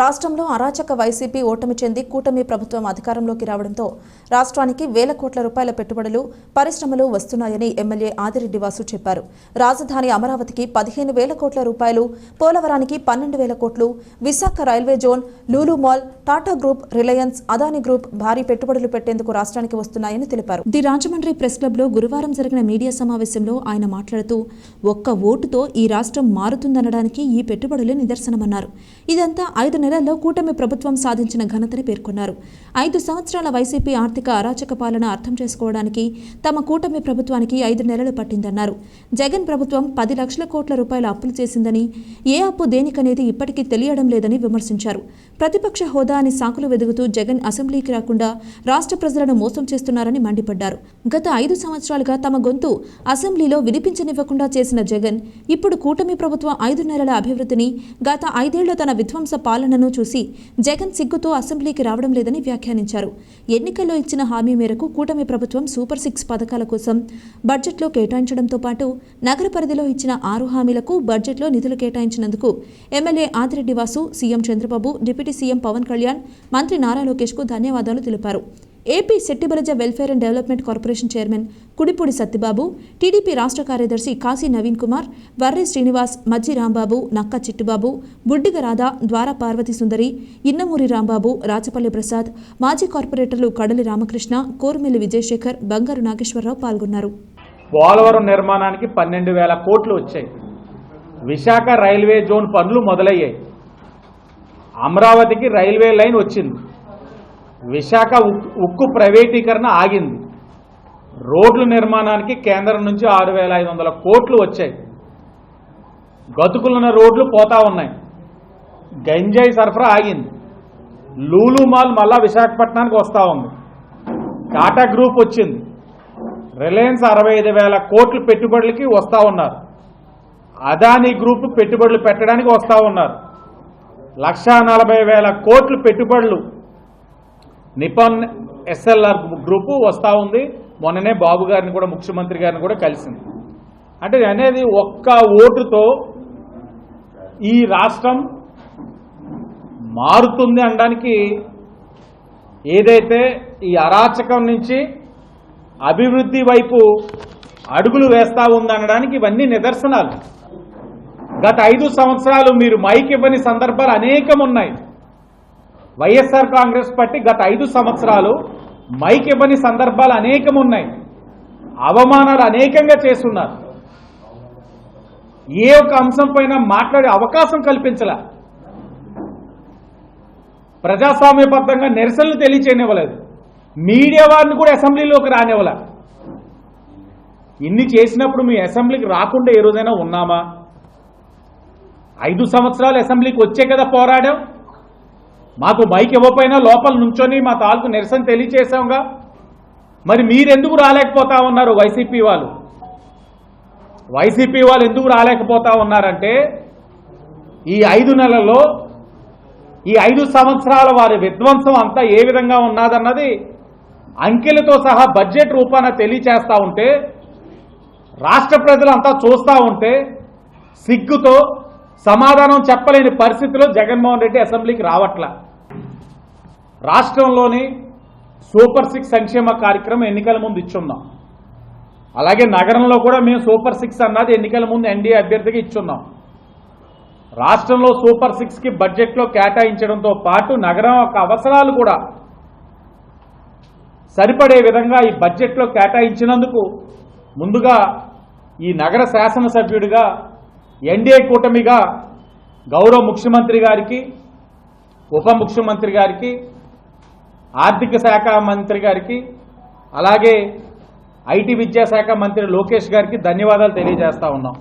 రాష్ట్రంలో అరాచక వైసీపీ ఓటమి చెంది కూటమి ప్రభుత్వం అధికారంలోకి రావడంతో రాష్ట్రానికి వేల కోట్ల రూపాయల పెట్టుబడులు పరిశ్రమలు వస్తున్నాయని ఎమ్మెల్యే ఆదిరెడ్డి వాసు చెప్పారు. రాజధాని అమరావతికి పదిహేను వేల కోట్ల రూపాయలు పోలవరానికి పన్నెండు వేల కోట్లు Visakha railway zone Lulu mall Tata group Reliance Adani group భారీ పెట్టుబడులు పెట్టేందుకు రాష్ట్రానికి వస్తున్నాయని తెలిపారు. ది రాజమండ్రి ప్రెస్ క్లబ్లో గురువారం జరిగిన మీడియా సమావేశంలో ఆయన మాట్లాడుతూ ఒక్క ఓటుతో ఈ రాష్ట్రం మారుతుందనడానికి ఈ పెట్టుబడులే నిదర్శనమన్నారు. ఇదంతా ఐదు నెలల్లో కూటమి ప్రభుత్వం సాధించిన ఘనతని పేర్కొన్నారు. ఐదు సంవత్సరాల వైసీపీ ఆర్థిక అరాచక పాలన అర్థం చేసుకోవడానికి తమ కూటమి ప్రభుత్వానికి ఐదు నెలలు పట్టిందన్నారు. జగన్ ప్రభుత్వం పది లక్షల కోట్ల రూపాయల అప్పులు చేసిందని ఏ అప్పు దేనికనేది ఇప్పటికీ తెలియడం లేదని విమర్శించారు. ప్రతిపక్ష హోదా అని సాకులు వెదుగుతూ జగన్ అసెంబ్లీకి రాకుండా రాష్ట్ర ప్రజలను మోసం చేస్తున్నారని మండిపడ్డారు. గత ఐదు సంవత్సరాలుగా తమ గొంతు అసెంబ్లీలో వినిపించనివ్వకుండా చేసిన జగన్ ఇప్పుడు కూటమి ప్రభుత్వం ఐదు నెలల అభివృద్ధిని గత ఐదేళ్ళ తన విధ్వంస పాలన పాలనను చూసి జగన్ సిగ్గుతో అసెంబ్లీకి రావడం లేదని వ్యాఖ్యానించారు. ఎన్నికల్లో ఇచ్చిన హామీ మేరకు కూటమి ప్రభుత్వం సూపర్ సిక్స్ పథకాల కోసం బడ్జెట్లో కేటాయించడంతో పాటు నగర పరిధిలో ఇచ్చిన ఆరు హామీలకు బడ్జెట్లో నిధులు కేటాయించినందుకు MLA Adireddy Vasu CM Chandrababu deputy CM Pavan Kalyan మంత్రి నారా లోకేష్కు ధన్యవాదాలు తెలిపారు. AP Shettibalija welfare and development corporation chairman Kudipudi Sattibabu TDP రాష్ట్ర కార్యదర్శి కాశీ నవీన్ కుమార్ వర్రి శ్రీనివాస్ మజ్జి రాంబాబు నక్క చిట్టుబాబు బుడ్డిగ రాధా ద్వార పార్వతి సుందరి ఇన్నమూరి రాంబాబు రాచపల్లి ప్రసాద్ మాజీ కార్పొరేటర్లు కడలి రామకృష్ణ కోరుమిల్లి విజయశేఖర్ బంగారు నాగేశ్వరరావు పాల్గొన్నారు. పోలవరం నిర్మాణానికి పన్నెండు వేల కోట్లు వచ్చాయి. విశాఖ రైల్వే జోన్ పనులు మొదలయ్యాయి. అమరావతికి రైల్వే లైన్ వచ్చింది. విశాఖ ఉక్కు ప్రైవేటీకరణ ఆగింది. రోడ్ల నిర్మాణానికి కేంద్రం నుంచి ఆరు వేల ఐదు వందల కోట్లు వచ్చాయి. గతుకులున్న రోడ్లు పోతా ఉన్నాయి. గంజాయి సరఫరా ఆగింది. లూలు మాల్ మళ్ళా విశాఖపట్నానికి వస్తూ ఉంది. టాటా గ్రూప్ వచ్చింది. రిలయన్స్ అరవై ఐదు వేల కోట్లు పెట్టుబడులకి వస్తూ ఉన్నారు. అదానీ గ్రూప్ పెట్టుబడులు పెట్టడానికి వస్తూ ఉన్నారు. లక్షా నలభై వేల కోట్లు పెట్టుబడులు నిపాన్ ఎస్ఎల్ఆర్ గ్రూపు వస్తూ ఉంది. మొన్ననే బాబు గారిని కూడా ముఖ్యమంత్రి గారిని కూడా కలిసింది. అంటే అనేది ఒక్క ఓటుతో ఈ రాష్ట్రం మారుతుంది అనడానికి ఏదైతే ఈ అరాచకం నుంచి అభివృద్ధి వైపు అడుగులు వేస్తూ ఉందనడానికి ఇవన్నీ నిదర్శనాలు. గత ఐదు సంవత్సరాలు మీరు మైక్ ఇవ్వని సందర్భాలు అనేకం ఉన్నాయి. వైఎస్ఆర్ కాంగ్రెస్ పార్టీ గత ఐదు సంవత్సరాలు మైక్ ఇవ్వని సందర్భాలు అనేకం ఉన్నాయి అవమానాలు అనేకంగా చేస్తున్నారు. ఏ ఒక్క అంశం పైన మాట్లాడే అవకాశం కల్పించలే. ప్రజాస్వామ్యబద్ధంగా నిరసనలు తెలియచేయనివ్వలేదు. మీడియా వారిని కూడా అసెంబ్లీలోకి రానివ్వలే. ఇన్ని చేసినప్పుడు మీ అసెంబ్లీకి రాకుండా ఏ రోజైనా ఉన్నామా? ఐదు సంవత్సరాలు అసెంబ్లీకి వచ్చే కదా పోరాడాం మాకు మైక్ ఇవ్వపోయినా లోపల నుంచొని మా తాలూకు నిరసన తెలియచేసాంగా మరి మీరెందుకు రాలేకపోతా ఉన్నారు వైసీపీ వాళ్ళు? వైసీపీ వాళ్ళు ఎందుకు రాలేకపోతా ఉన్నారంటే ఈ ఐదు నెలల్లో ఈ ఐదు సంవత్సరాల వారి విధ్వంసం అంతా ఏ విధంగా ఉన్నదన్నది అంకెలతో సహా బడ్జెట్ రూపాన తెలియచేస్తూ ఉంటే రాష్ట్ర ప్రజలంతా చూస్తూ ఉంటే సిగ్గుతో సమాధానం చెప్పలేని పరిస్థితిలో జగన్మోహన్ రెడ్డి అసెంబ్లీకి రావట్ల. రాష్ట్రంలోని సూపర్ సిక్స్ సంక్షేమ కార్యక్రమం ఎన్నికల ముందు ఇచ్చున్నాం. అలాగే నగరంలో కూడా మేము సూపర్ సిక్స్ అన్నది ఎన్నికల ముందు ఎన్డీఏ అభ్యర్థికి ఇచ్చున్నాం. రాష్ట్రంలో సూపర్ సిక్స్కి బడ్జెట్లో కేటాయించడంతో పాటు నగరం యొక్క అవసరాలు కూడా సరిపడే విధంగా ఈ బడ్జెట్లో కేటాయించినందుకు ముందుగా ఈ నగర శాసనసభ్యుడిగా ఎన్డీఏ కూటమిగా గౌరవ ముఖ్యమంత్రి గారికి ఉప ముఖ్యమంత్రి గారికి ఆర్థిక శాఖ మంత్రి గారికి అలాగే ఐటీ విద్యాశాఖ మంత్రి లోకేష్ గారికి ధన్యవాదాలు తెలియజేస్తా ఉన్నాం.